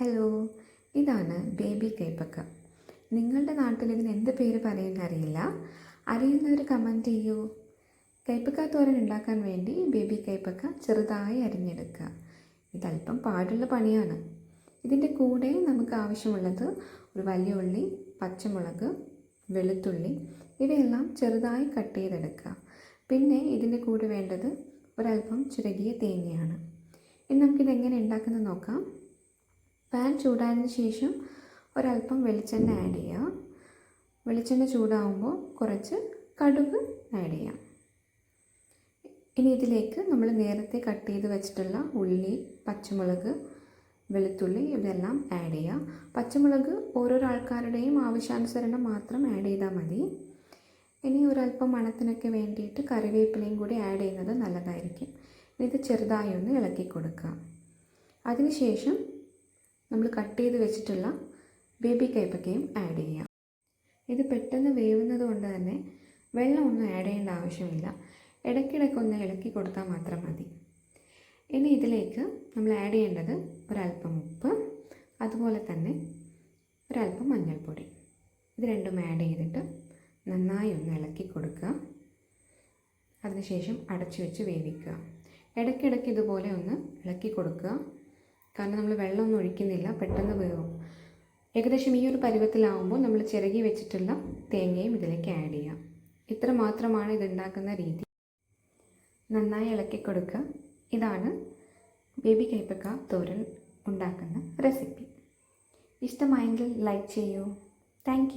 Hello ഇതാണ് baby കൈപ്പക്ക. നിങ്ങളുടെ നാട്ടിൽ ഇതിന് എന്ത് പേര് പറയുന്ന അറിയില്ല. അറിയുന്നവർ കമന്റ് ചെയ്യൂ. കൈപ്പക്ക തോരൻ ഉണ്ടാക്കാൻ വേണ്ടി ബേബി കൈപ്പക്ക ചെറുതായി അരിഞ്ഞെടുക്കുക. ഇതല്പം പാടുള്ള പണിയാണ്. ഇതിന്റെ കൂടെ നമുക്ക് ആവശ്യമുള്ളത് ഒരു വലിയ ഉള്ളി പച്ചമുളക് വെളുത്തുള്ളി ഇവയെല്ലാം ചെറുതായി കട്ട് ചെയ്തെടുക്കുക. പിന്നെ ഇതിന്റെ കൂടെ വേണ്ടത് ഒരല്പം ചുരുകിയ തേങ്ങയാണ്. ഇനി നമുക്കിത് എങ്ങനെ ഉണ്ടാക്കുന്നത് നോക്കാം. പാൻ ചൂടായതിന് ശേഷം ഒരല്പം വെളിച്ചെണ്ണ ആഡ് ചെയ്യുക വെളിച്ചെണ്ണ ചൂടാകുമ്പോൾ കുറച്ച് കടുക് ആഡ് ചെയ്യാം. ഇനി ഇതിലേക്ക് നമ്മൾ നേരത്തെ കട്ട് ചെയ്ത് വെച്ചിട്ടുള്ള ഉള്ളി പച്ചമുളക് വെളുത്തുള്ളി ഇതെല്ലാം ആഡ് ചെയ്യുക പച്ചമുളക് ഓരോരോ ആൾക്കാരുടെയും ആവശ്യാനുസരണം മാത്രം ആഡ് ചെയ്താൽ മതി. ഇനി ഒരല്പം മണത്തിനൊക്കെ വേണ്ടിയിട്ട് കറിവേപ്പിലയും കൂടി ആഡ് ചെയ്യുന്നത് നല്ലതായിരിക്കും. ഇത് ചെറുതായി ഒന്ന് ഇളക്കി കൊടുക്കുക. അതിനുശേഷം നമ്മൾ കട്ട് ചെയ്ത് വെച്ചിട്ടുള്ള ബേബി കൈപ്പക്കയും ആഡ് ചെയ്യാം. ഇത് പെട്ടെന്ന് വേവുന്നത് കൊണ്ട് തന്നെ വെള്ളമൊന്നും ആഡ് ചെയ്യേണ്ട ആവശ്യമില്ല. ഇടയ്ക്കിടയ്ക്ക് ഒന്ന് ഇളക്കി കൊടുത്താൽ മാത്രം മതി. ഇനി ഇതിലേക്ക് നമ്മൾ ആഡ് ചെയ്യേണ്ടത് ഒരല്പം ഉപ്പ് അതുപോലെ തന്നെ ഒരല്പം മഞ്ഞൾപ്പൊടി. ഇത് രണ്ടും ആഡ് ചെയ്തിട്ട് നന്നായി ഒന്ന് ഇളക്കി കൊടുക്കുക. അതിനുശേഷം അടച്ചു വെച്ച് വേവിക്കുക. ഇടയ്ക്കിടയ്ക്ക് ഇതുപോലെ ഒന്ന് ഇളക്കി കൊടുക്കുക. കാരണം നമ്മൾ വെള്ളമൊന്നും ഒഴിക്കുന്നില്ല പെട്ടെന്ന് വേവും ഏകദേശം ഈ ഒരു പരുവത്തിലാവുമ്പോൾ നമ്മൾ ചിരകി വെച്ചിട്ടുള്ള തേങ്ങയും ഇതിലേക്ക് ആഡ് ചെയ്യാം. ഇത്ര മാത്രമാണ് ഇതുണ്ടാക്കുന്ന രീതി. നന്നായി ഇളക്കി കൊടുക്കുക. ഇതാണ് ബേബി കൈപ്പക്ക തോരൻ ഉണ്ടാക്കുന്ന റെസിപ്പി ഇഷ്ടമായെങ്കിൽ ലൈക്ക് ചെയ്യൂ. താങ്ക്